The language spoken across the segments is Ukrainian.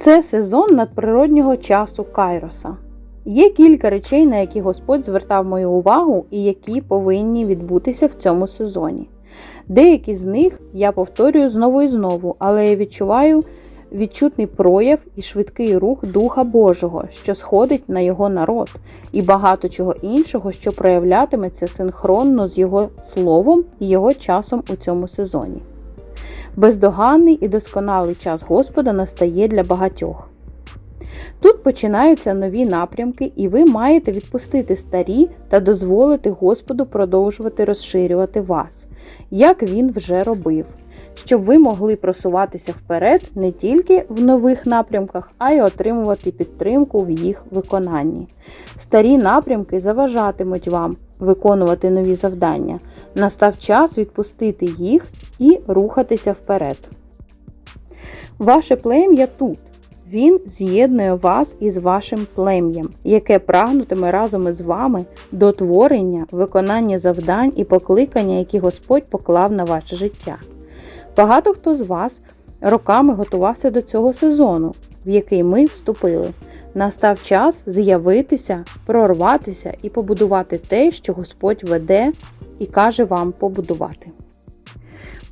Це сезон надприроднього часу Кайроса. Є кілька речей, на які Господь звертав мою увагу і які повинні відбутися в цьому сезоні. Деякі з них я повторюю знову і знову, але я відчуваю відчутний прояв і швидкий рух Духа Божого, що сходить на його народ, і багато чого іншого, що проявлятиметься синхронно з його словом і його часом у цьому сезоні. Бездоганний і досконалий час Господа настає для багатьох. Тут починаються нові напрямки, і ви маєте відпустити старі та дозволити Господу продовжувати розширювати вас, як він вже робив, щоб ви могли просуватися вперед не тільки в нових напрямках, а й отримувати підтримку в їх виконанні. Старі напрямки заважатимуть вам виконувати нові завдання. Настав час відпустити їх і рухатися вперед. Ваше плем'я тут. Він з'єднує вас із вашим плем'ям, яке прагнутиме разом із вами до творення, виконання завдань і покликання, які Господь поклав на ваше життя. Багато хто з вас роками готувався до цього сезону, в який ми вступили. Настав час з'явитися, прорватися і побудувати те, що Господь веде і каже вам побудувати.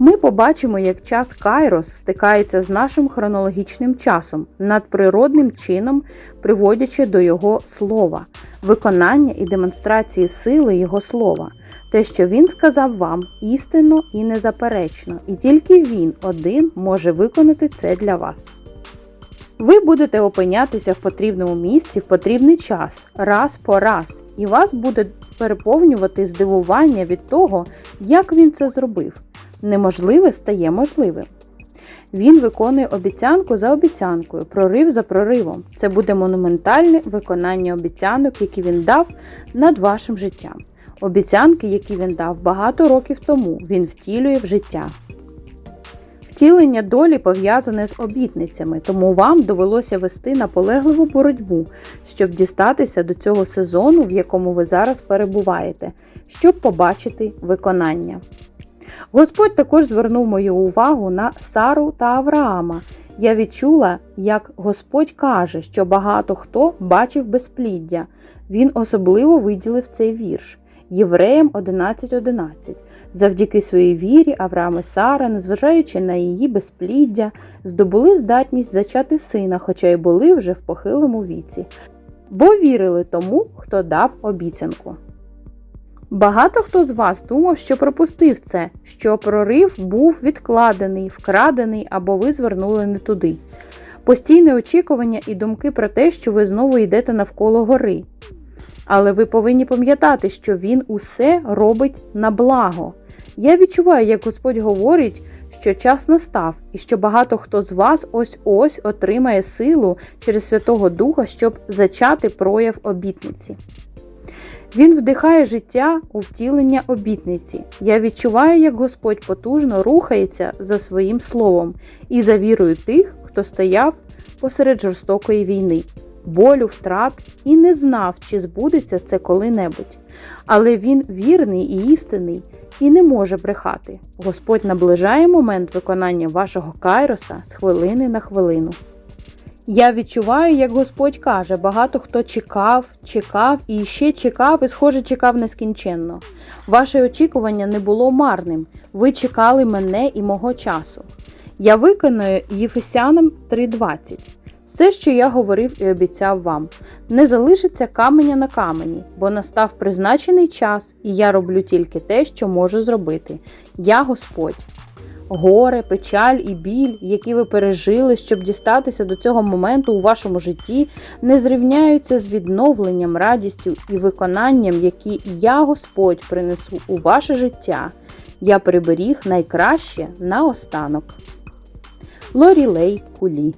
Ми побачимо, як час Кайрос стикається з нашим хронологічним часом, надприродним чином, приводячи до Його слова, виконання і демонстрації сили Його слова, те, що Він сказав вам істинно і незаперечно, і тільки Він один може виконати це для вас. Ви будете опинятися в потрібному місці в потрібний час, раз по раз, і вас буде переповнювати здивування від того, як він це зробив. Неможливе стає можливим. Він виконує обіцянку за обіцянкою, прорив за проривом. Це буде монументальне виконання обіцянок, які він дав над вашим життям. Обіцянки, які він дав багато років тому, він втілює в життя. Втілення долі пов'язане з обітницями, тому вам довелося вести наполегливу боротьбу, щоб дістатися до цього сезону, в якому ви зараз перебуваєте, щоб побачити виконання. Господь також звернув мою увагу на Сару та Авраама. Я відчула, як Господь каже, що багато хто бачив безпліддя. Він особливо виділив цей вірш Євреям 11.11. Завдяки своїй вірі Авраам і Сара, незважаючи на її безпліддя, здобули здатність зачати сина, хоча й були вже в похилому віці, бо вірили тому, хто дав обіцянку. Багато хто з вас думав, що пропустив це, що прорив був відкладений, вкрадений або ви звернули не туди. Постійне очікування і думки про те, що ви знову йдете навколо гори. Але ви повинні пам'ятати, що Він усе робить на благо. Я відчуваю, як Господь говорить, що час настав, і що багато хто з вас ось ось отримає силу через Святого Духа, щоб зачати прояв обітниці. Він вдихає життя у втілення обітниці. Я відчуваю, як Господь потужно рухається за своїм словом і за вірою тих, хто стояв посеред жорстокої війни, болю, втрат і не знав, чи збудеться це коли-небудь. Але він вірний і істинний і не може брехати. Господь наближає момент виконання вашого кайроса з хвилини на хвилину. Я відчуваю, як Господь каже, багато хто чекав, чекав і ще чекав, і, схоже, чекав нескінченно. Ваше очікування не було марним. Ви чекали мене і мого часу. Я виконую Єфесянам 3:20. Все, що я говорив і обіцяв вам, не залишиться каменя на камені, бо настав призначений час, і я роблю тільки те, що можу зробити. Я Господь. Горе, печаль і біль, які ви пережили, щоб дістатися до цього моменту у вашому житті, не зрівняються з відновленням, радістю і виконанням, які я, Господь, принесу у ваше життя. Я приберіг найкраще на останок. Лорілей Кулі